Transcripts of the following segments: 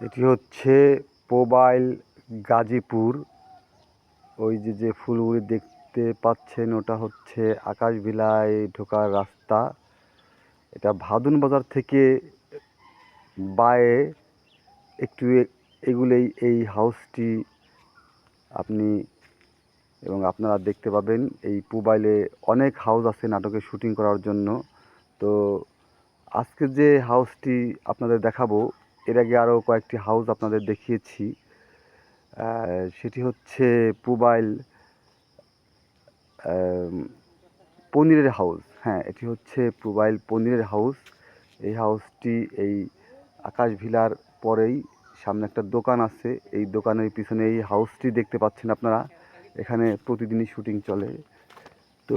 এটি হচ্ছে মোবাইল গাজীপুর। ওই যে যে ফুলগুলি দেখতে পাচ্ছেন, ওটা হচ্ছে আকাশ বিলায় ঢোকার রাস্তা। এটা ভাদুন বাজার থেকে বায়ে একটু এগুলেই এই হাউসটি আপনি এবং আপনারা দেখতে পাবেন। এই মোবাইলে অনেক হাউস আছে নাটকে শুটিং করার জন্য। তো আজকে যে হাউসটি আপনাদের দেখাবো এর আগে আরও কয়েকটি হাউস আপনাদের দেখিয়েছি। সেটি হচ্ছে পুবাইল পনিরের হাউস হ্যাঁ এটি হচ্ছে পুবাইল পনিরের হাউস এই হাউসটি এই আকাশ ভিলার পরেই সামনে একটা দোকান আছে। এই দোকানের পিছনে এই হাউসটি দেখতে পাচ্ছেন আপনারা। এখানে প্রতিদিনই শুটিং চলে। তো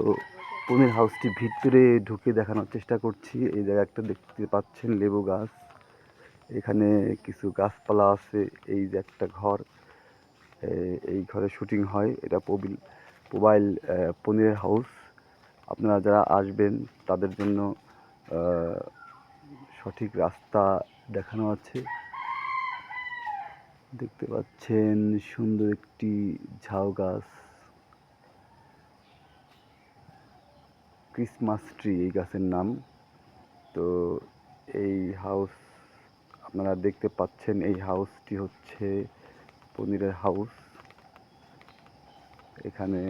পনির হাউসটি ভিতরে ঢুকে দেখানোর চেষ্টা করছি। এই জায়গা একটা দেখতে পাচ্ছেন লেবু গাছ। এখানে কিছু গাছপালা আছে, এই যে একটা ঘর এই ঘরে শুটিং হয়। এটা পবিল মোবাইল পনিরের হাউস। আপনারা যারা আসবেন, তাদের জন্য সঠিক রাস্তা দেখানো আছে। দেখতে পাচ্ছেন সুন্দর একটি ঝাউ গাছ। ক্রিসমাস ট্রি এই গাছের নাম। তো এই হাউস আপনারা দেখতে পাচ্ছেন এই হাউসটি হচ্ছে পনিরের হাউস। এখানে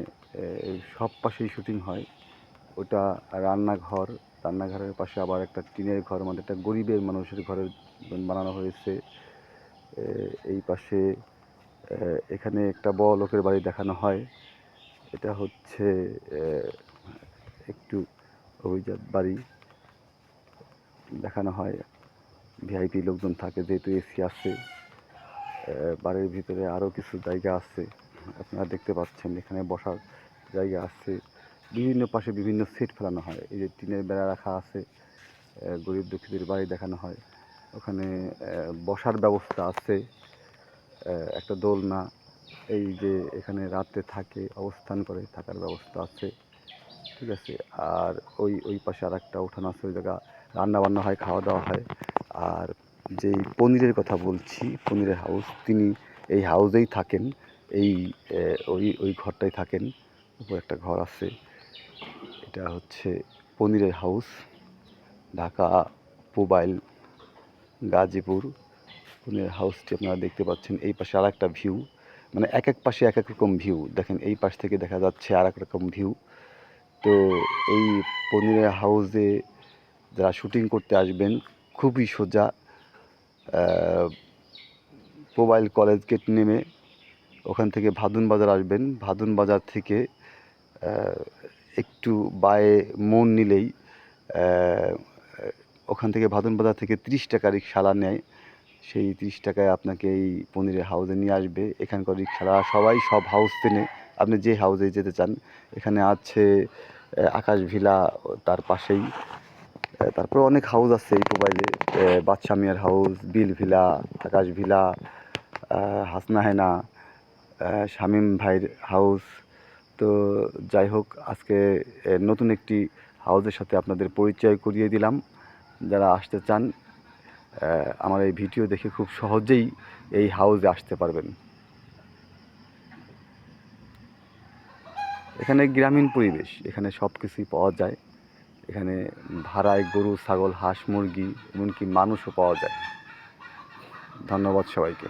সব পাশেই শুটিং হয়। ওটা রান্নাঘর, রান্নাঘরের পাশে আবার একটা টিনের ঘর মানে একটা গরিবের মানুষের ঘরের বানানো হয়েছে। এই পাশে এখানে একটা বড় লোকের বাড়ি দেখানো হয়। এটা হচ্ছে একটু অভিজাত বাড়ি দেখানো হয়। ভিআইপি লোকজন থাকে, যেহেতু এসি আছে বাড়ির ভিতরে আরও কিছু জায়গা আছে, আপনারা দেখতে পাচ্ছেন, এখানে বসার জায়গা আছে। বিভিন্ন পাশে বিভিন্ন সিট ফেলানো হয়, এই যে টিনের বেড়া রাখা আছে গরিব দুঃখীদের বাড়ি দেখানো হয়। ওখানে বসার ব্যবস্থা আছে একটা দোলনা, এই যে এখানে রাতে থাকে, অবস্থান করে, থাকার ব্যবস্থা আছে, ঠিক আছে। আর ওই ওই পাশে আর একটা উঠান আছে, ওই জায়গা রান্না বান্না হয়, খাওয়া দাওয়া হয়। আর যেই পনিরের কথা বলছি, পনিরের হাউস তিনি এই হাউসেই থাকেন। এই ওই ওই ঘরটাই থাকেন। উপর একটা ঘর আছে। এটা হচ্ছে পনিরের হাউস ঢাকা মোবাইল গাজীপুর। পনিরের হাউসটি আপনারা দেখতে পাচ্ছেন। এই পাশে আর একটা ভিউ মানে এক এক পাশে এক এক রকম ভিউ দেখেন, এই পাশ থেকে দেখা যাচ্ছে আর এক রকম ভিউ তো এই পনিরের হাউসে যারা শুটিং করতে আসবেন খুবই সোজা মোবাইল কলেজ গেট নেমে ওখান থেকে ভাদুন বাজার আসবেন। ভাদুন বাজার থেকে একটু বায়ে মন নিলেই ওখান থেকে ভাদুন বাজার থেকে তিরিশ টাকা রিক্সালা নেয়। সেই তিরিশ টাকায় আপনাকে এই পনিরের হাউসে নিয়ে আসবে। এখানকার রিক্সালা সবাই সব হাউস চেনে। আপনি যে হাউসে যেতে চান, এখানে আছে আকাশ ভিলা, তার পাশেই তারপরে অনেক হাউস আছে এই মোবাইলে বাদশা মিয়ার হাউস বিল ভিলা, আকাশ ভিলা হাসনা হেনা শামীম ভাইয়ের হাউস তো যাই হোক, আজকে নতুন একটি হাউসের সাথে আপনাদের পরিচয় করিয়ে দিলাম। যারা আসতে চান আমার এই ভিডিও দেখে খুব সহজেই এই হাউসে আসতে পারবেন। এখানে গ্রামীণ পরিবেশ, এখানে সব কিছুই পাওয়া যায়। এখানে ভাড়ায় গরু ছাগল হাঁস মুরগি এমনকি মানুষও পাওয়া যায়। ধন্যবাদ সবাইকে।